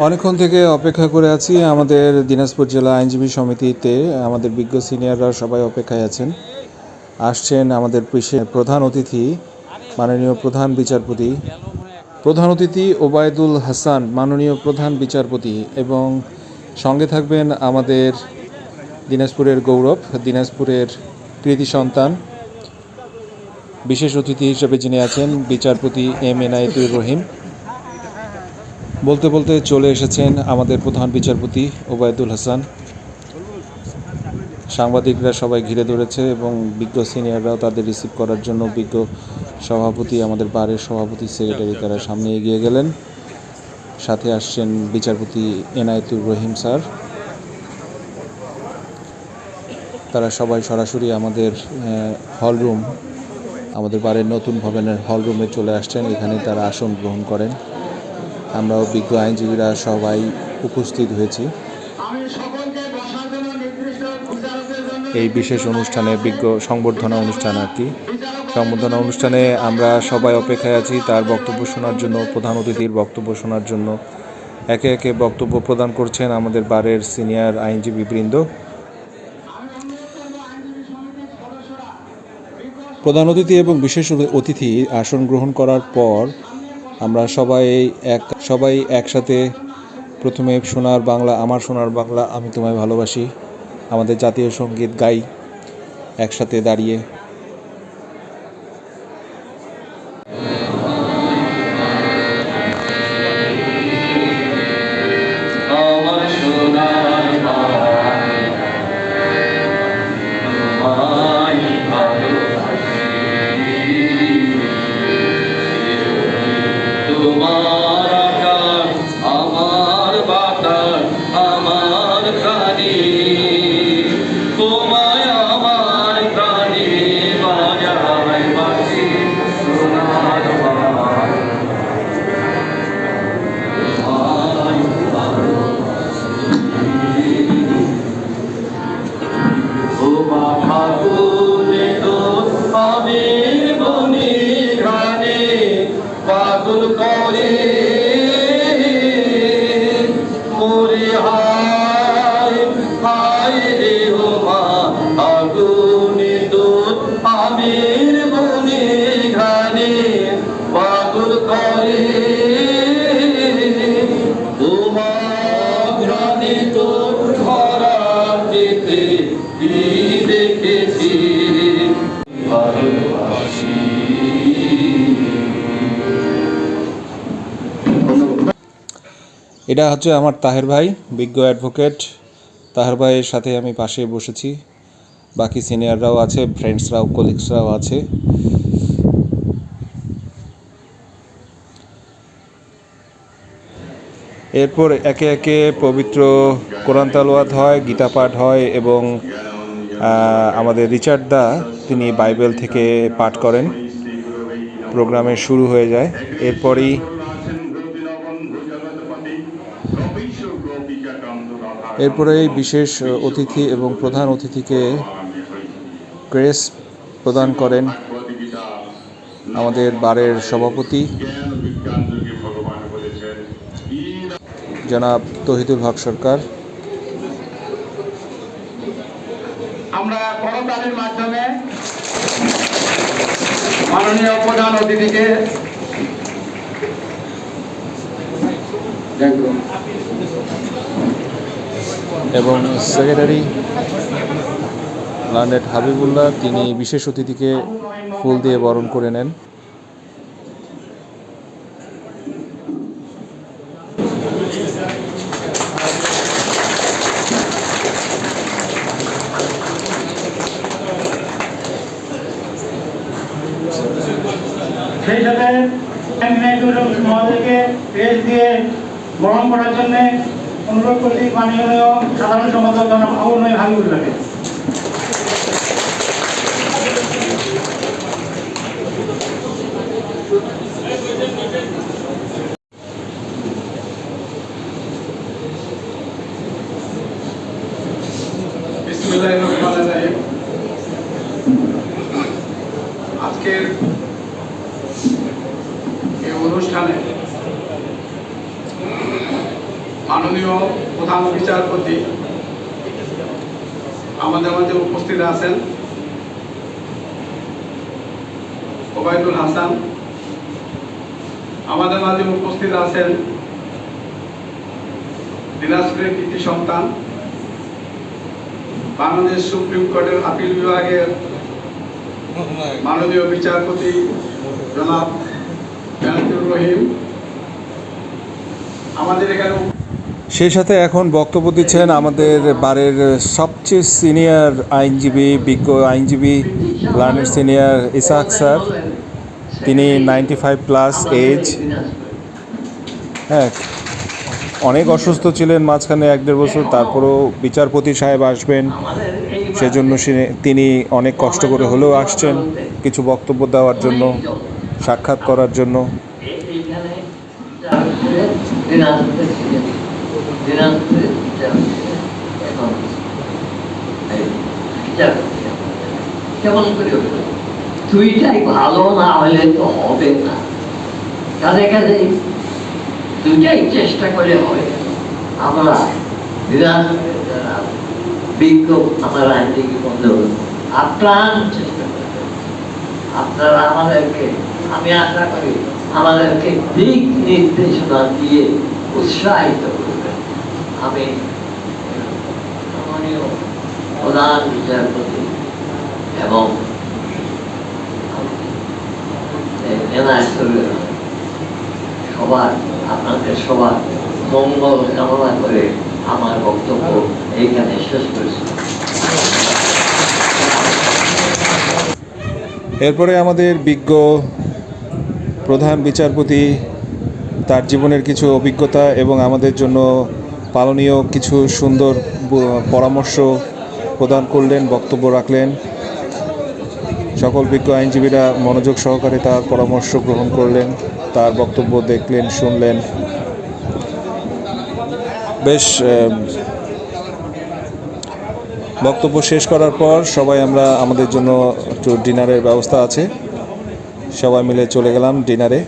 অনেকক্ষণ থেকে অপেক্ষা করে আছি আমাদের দিনাজপুর জেলা আইনজীবী সমিতিতে। আমাদের বিজ্ঞ সিনিয়ররা সবাই অপেক্ষায় আছেন। আসছেন আমাদের প্রধান অতিথি, মাননীয় প্রধান বিচারপতি, প্রধান অতিথি ওবায়দুল হাসান, মাননীয় প্রধান বিচারপতি এবং সঙ্গে থাকবেন আমাদের দিনাজপুরের গৌরব, দিনাজপুরের কৃতি সন্তান, বিশেষ অতিথি হিসেবে যিনি আছেন, বিচারপতি এম এনায়েতুর রহিম। বলতে বলতে চলে এসেছেন আমাদের প্রধান বিচারপতি ওবায়দুল হাসান। সাংবাদিকরা সবাই ঘিরে ধরেছে এবং বিজ্ঞ সিনিয়ররাও তাদের রিসিভ করার জন্য বিজ্ঞ সভাপতি, আমাদের বারের সভাপতি, সেক্রেটারি তারা সামনে এগিয়ে গেলেন। সাথে আসছেন বিচারপতি এনায়েতুর রহিম স্যার। তারা সবাই সরাসরি আমাদের হল রুম, আমাদের বারের নতুন ভবনের হল রুমে চলে আসছেন। এখানে তারা আসন গ্রহণ করেন। আমরাও বিজ্ঞ আইনজীবীরা সবাই উপস্থিত হয়েছি। এই বিশেষ অনুষ্ঠানে বিজ্ঞ সংবর্ধনা অনুষ্ঠান আর কি। সংবর্ধনা অনুষ্ঠানে আমরা সবাই অপেক্ষায় আছি, তার বক্তব্য শোনার জন্য, প্রধান অতিথির বক্তব্য শোনার জন্য। একে একে বক্তব্য প্রদান করছেন আমাদের বারের সিনিয়র আইনজীবী বৃন্দ প্রধান অতিথি এবং বিশেষ অতিথি আসন গ্রহণ করার পর আমরা সবাই এক সবাই একসাথে প্রথমে সোনার বাংলা, আমার সোনার বাংলা, আমি তোমায় ভালোবাসি আমাদের জাতীয় সংগীত গাই, একসাথে দাঁড়িয়ে। তোমার পাগল করে মোরে হায় হায় রে ও মা ফাগুনে তো আবির বনি ঘানে পাগল করে এটা হচ্ছে আমার তাহের ভাই, বিজ্ঞ অ্যাডভোকেট। তাহের ভাইয়ের সাথে আমি পাশে বসেছি। বাকি সিনিয়ররাও আছে ফ্রেন্ডসরাও কলিগসরাও আছে। এরপর একে একে পবিত্র কোরআন তালোয়াত হয়, গীতা পাঠ হয় এবং আমাদের রিচার্ড দা, তিনি বাইবেল থেকে পাঠ করেন। প্রোগ্রামের শুরু হয়ে যায়। এরপরই এরপরে বিশেষ অতিথি এবং প্রধান অতিথিকে ক্রেস প্রদান করেন আমাদের বারের সভাপতি। জনাব তহিদুল হক সরকার। আমরা মাধ্যমে মাননীয় প্রধান অতিথিকে এবং সেক্রেটারি লান্ডেড হাবিবুল্লাহ, তিনি বিশেষ অতিথিকে ফুল দিয়ে বরণ করে নেন। সেই সাথে দিয়ে গ্রহণ করার জন্য অনুরোধ করছি মাননীয় সাধারণ সম্পাদক জনাব আবুল হাবিবুল্লাহকে আজকের এই অনুষ্ঠানে মাননীয় প্রধান বিচারপতি আমাদের মাঝে উপস্থিত আছেন ওবায়দুল হাসান। আমাদের মাঝে উপস্থিত আছেন দিনাজপুরের কৃতি সন্তান, বাংলাদেশ সুপ্রিম কোর্টের আপিল বিভাগের মাননীয় বিচারপতি জনাব রহিম। আমাদের এখানে সেই সাথে এখন বক্তব্য দিচ্ছেন আমাদের বারের সবচেয়ে সিনিয়র আইনজীবী, বিজ্ঞ আইনজীবী লার্নের সিনিয়র ইসাক স্যার। তিনি নাইনটি ফাইভ প্লাস এজ। হ্যাঁ অনেক অসুস্থ ছিলেন মাঝখানে এক দেড় বছর, তারপরেও বিচারপতি সাহেব আসবেন। সেজন্য তিনি অনেক কষ্ট করে হলেও আসছেন কিছু বক্তব্য দেওয়ার জন্য, সাক্ষাৎ করার জন্য। এখন কেমন করে হলো? দুইটাই ভালো না হলে তো হবে না কাজে কাজে দুইটাই চেষ্টা করে হবে আমরা আমাদেরকে আমি আশা করি আমাদেরকে দিক নির্দেশনা দিয়ে উৎসাহিত করবেন মাননীয় প্রধান বিচারপতি এবং সবার, আপনাদের সবার মঙ্গল কামনা করে আমার বক্তব্য এইখানে শেষ করেছি। এরপরে আমাদের বিজ্ঞ প্রধান বিচারপতি, তার জীবনের কিছু অভিজ্ঞতা এবং আমাদের জন্য পালনীয় কিছু সুন্দর পরামর্শ প্রদান করলেন, বক্তব্য রাখলেন। সকল বিজ্ঞ আইনজীবীরা মনোযোগ সহকারে তার পরামর্শ গ্রহণ করলেন, তার বক্তব্য দেখলেন, শুনলেন। বেশ বক্তব্য শেষ করার পর সবাই আমরা আমাদের জন্য একটু ডিনারের ব্যবস্থা আছে। সবাই মিলে চলে গেলাম ডিনারে।